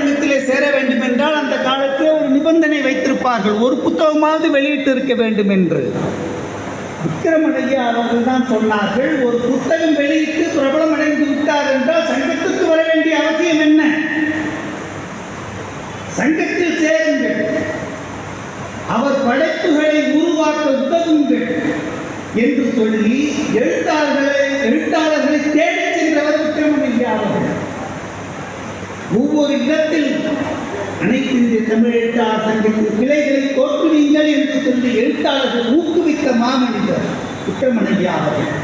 சங்கத்திலே சேர வேண்டும் என்றால் அந்த காலத்தில் ஒரு நிபந்தனை வைத்திருப்பார்கள். ஒரு புத்தகமாவது வெளியிட்டு இருக்க வேண்டும் என்று விக்ரமணையா அவர்கள் தான் சொன்னார்கள் ஒரு புத்தகம் வெளியிட்டு பிரபலம் அடைந்து விட்டார் என்றால் சங்கத்துக்கு வர வேண்டிய அவசியம் என்ன? சங்கத்தில் சேருங்கள். அவர் படைப்புகளை உருவாக்க உதவுங்கள் என்று சொல்லி எழுத்தாளர்களை எழுத்தாளர்களை தேடி சென்றவர் விக்ரமணையா அவர்கள் ஒவ்வொரு இடத்தில் அனைத்து இந்திய தமிழ் எழுத்தாளர் சங்கத்தின் கிளைகளை தோற்றுவீங்கள் என்று சொல்லி எழுத்தாளர்கள் ஊக்குவித்த மாமனிதர் விக்ரமணையா அவர்கள்.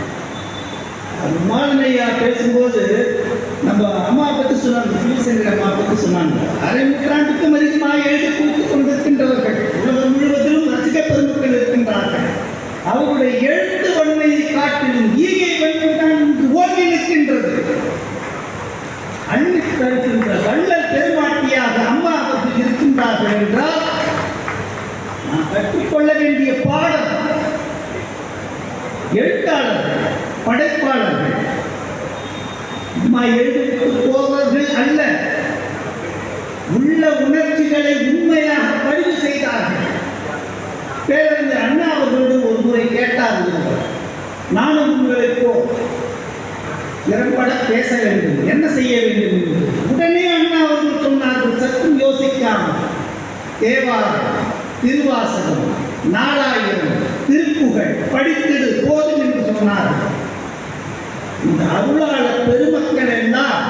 மாலனையா பேசும்போது நம்ம அம்மா பற்றி சொன்னாங்க சிவசங்கர் அம்மா பற்றி சொன்னாங்க. அரை நூற்றாண்டுக்கும் அதிகமாக எழுதி கொடுத்து கொண்டிருக்கின்றவர்கள் உலகம் முழுவதிலும் ரசிக பெருமக்கள் இருக்கின்றார்கள். அவருடைய எழுத்து வன்மையை காட்டிலும் ஈகை வன்மை தான் ஓங்கி நிற்கின்றது. அள்ளி தருகின்ற வள்ளல் பெருமாட்டியாக அம்மா அவர்கள் இருக்கின்றார்கள் என்றால் நாம் கற்றுக்கொள்ள வேண்டிய பாடம் எழுத்தாளர்கள் படைப்பாளர்கள். அம்மா எழுதிட்டு போவர்கள் அல்ல. உள்ள உணர்ச்சிகளை உண்மையாக பதிவு செய்தார்கள். பேரறிஞர் அண்ணா அவர்களிடம் ஒரு முறை கேட்டார்கள் நானும் உங்களை போ. திறம்பட பேச வேண்டும். என்ன செய்ய வேண்டும் உடனே அண்ணா அவர்கள் சொன்னார்கள் சற்றும் யோசிக்காமல். தேவாரம் திருவாசகம் நாலாயிரம் திருப்புகள் படித்திடு போதும் என்று சொன்னார்கள் இந்த அருளாள பெருமக்கள் எல்லாம்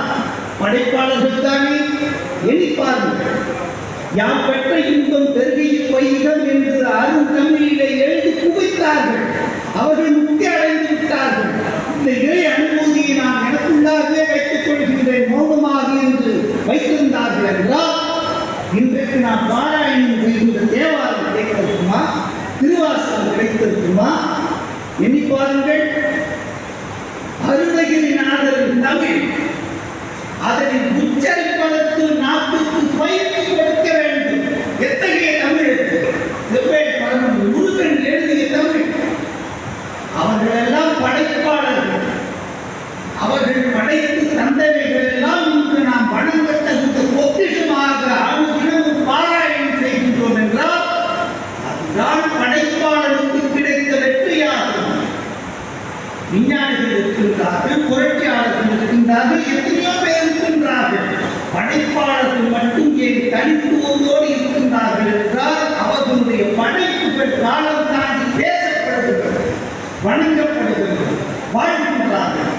படைப்பாளர்கள் தானே? எண்ணிப்பார்கள் யார் பெற்ற இன்பம் இன்றைக்கு நான் பாராயணம் செய்கின்ற தேவாரம் கிடைத்திருக்குமா? திருவாசகம் கிடைத்திருக்குமா? எண்ணி பாருங்கள். அருணகிரிநாதரின் தமிழ். அதனின் உச்சரிப்பு நாட்டுக்கு பயிற்சி கொடுக்க வேண்டும் எத்தகைய தமிழ் இது? செவ்வேல் பரமன் முருகன் எழுதிய தமிழ் அவர்களெல்லாம் படைப்பாளர்கள் அவர்கள் படைத்து தந்தவைகள் எல்லாம் இன்று நாம் வணங்க தகுந்த பொக்கிஷமாக அனுதினமும் பாராயணம் செய்கின்றோம் என்றால் அதுதான் படைப்பாளருக்கு கிடைத்த வெற்றியாகும் விஞ்ஞானிகள் இருக்கின்றார்கள் புரட்சியாளர்கள் இருக்கின்றார்கள் எத்தனையோ பேர் இருக்கின்றார்கள் படைப்பாளர்கள் மட்டும் ஏன் தனித்துவத்தோடு இருக்கின்றார்கள் என்றால் அவர்களுடைய படைப்புகள் காலம் தாண்டி பேசப்படுகின்றது வணங்கப்படுகின்றது வாழ்கின்றார்கள்.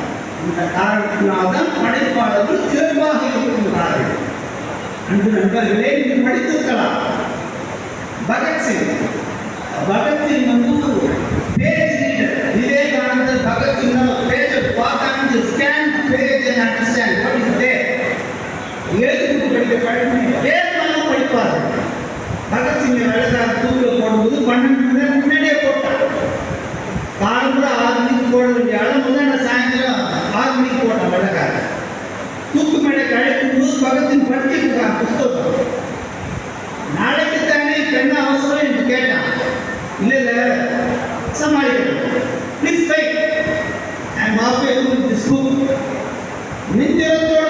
இந்த காரணத்தினால்தான் படைப்பாளர்கள் சிறப்பாக இருக்கின்றார்கள். அன்பு நண்பர்களே நீங்கள் படித்திருக்கலாம். பகத்சிங் பகத்சிங் வந்து வேகமாக படிப்பார்கள் பகத்சிங் எழுதாத தூக்கில் போடும்போது பன்னெண்டு மணி நேரம் முன்னாடியே போட்டார் காலம் ஆறு மணிக்கு போட வேண்டிய அளவு தான் நான் சாயந்தரம் ஆறு மணிக்கு போட்டேன் தூக்கு கழிக்கும் போது பகத்தின் படிச்சுட்டு புஸ்தகம் நாளைக்கு தானே பெண்ண அவசரம் என்று கேட்டான் இல்லை இல்ல சமாளிக்கணும் please fight I am also eligible this book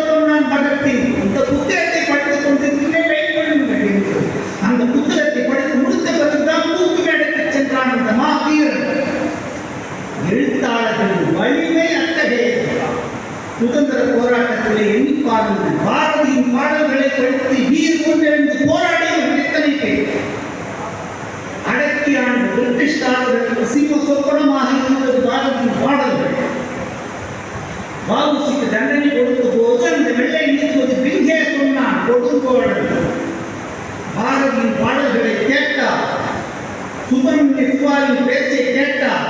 சொன்னான் பகத்தின் இந்த புத்தகத்தை படித்துக் கொண்டிருக்கிறேன் வெயிட் பண்ணுங்கள் என்று அந்த புத்தகத்தை படித்து முடித்த பிறகுதான் தூக்கு மேடைக்கு சென்றான் அந்த மாவீரன் எழுத்தாளர்களின் வலிமை அத்தகையது சுதந்திர போராட்டத்திலே எண்ணி பாரதியின் பாடல்களை படித்து வீர் கொண்டெழுந்து போராடியவர்கள் எத்தனை பேர் அடக்கியான பிரிட்டிஷ்காரர்களுக்கு சிம்ம சொப்பனமாக இருந்தது பாரதியின் பாடல்கள் வாவுசிக்கு தண்டனை கொடுத்த போது அந்த வெள்ளை நீதிபதி பிங்கே சொன்னான் கொடுங்கோழன் பாரதியின் பாடல்களை கேட்டார். சுப்பிரமணிய சிவாவின் பேச்சை கேட்டார்.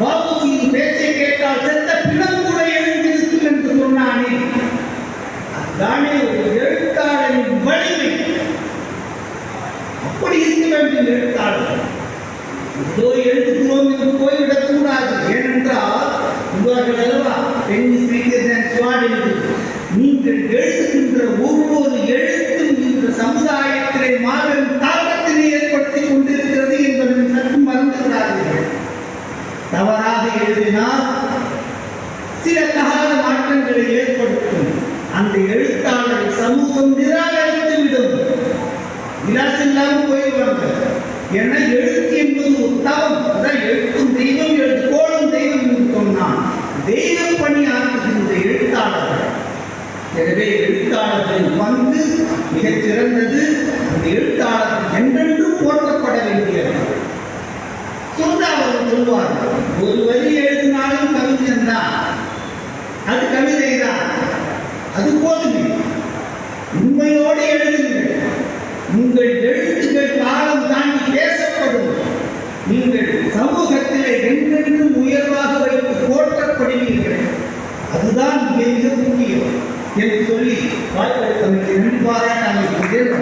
பாபுஜியின் பேச்சை கேட்டால் செத்த பிணம் கூட எழுந்திருக்கும் என்று சொன்னானே அதுதானே ஒரு எழுத்தாளரின் வலிமை. அப்படி இருக்க வேண்டும் எழுத்தாளர் ஏதோ எழுதுகிறோம் என்று போய்விடக் கூடாது ஏனென்றால் உங்கள் அல்லவா பெண்ணி ஸ்ரீகிருஷ்ணன் சுவாமி நீங்கள் எழுதுகின்ற ஒவ்வொரு எழுத்தும் இந்த சமுதாயத்திலே மாபெரும் தாக்கத்தினை ஏற்படுத்தி கொண்டிருக்கிறது என்பதை சற்று மறந்துவிடாதீர்கள். தவறாக எழுதினால் சில தகாத மாற்றங்களை ஏற்படுத்தும் அந்த எழுத்தாளரை சமூகம் நிராகரித்து விடும். விலாசில்லாமல் போயிடுவாங்க என்ன எழுத்து என்பது ஒரு தவம். அதான் எழுத்தும் தெய்வம் எழுத்து கோடும் தெய்வம் என்று சொன்னால் தெய்வம் பணி ஆற்றுகின்ற எழுத்தாளர்கள். எனவே எழுத்தாளர்கள் வந்து மிகச்சிறந்தது அந்த எழுத்தாளர் என்றென்றும் போற்றப்பட வேண்டியது. சொன்னால் அவர் சொல்வார் ஒரு வரி எழுதினாலும் கவிஞன் தான். அது கவிதை அது போதுமே. உண்மையோடு எழுதுங்கள். உங்கள் எழுத்துக்கள் காலம் தாண்டி பேசப்படும். நீங்கள் சமூகத்திலே என்றென்றும் உயர்வாக வைத்து போற்றப்படுவீர்கள். அதுதான் மிக மிக முக்கியம் என்று சொல்லி வாய்ப்பளித்தமைக்கு நன்றி பாராட்ட அமைக்கின்றேன்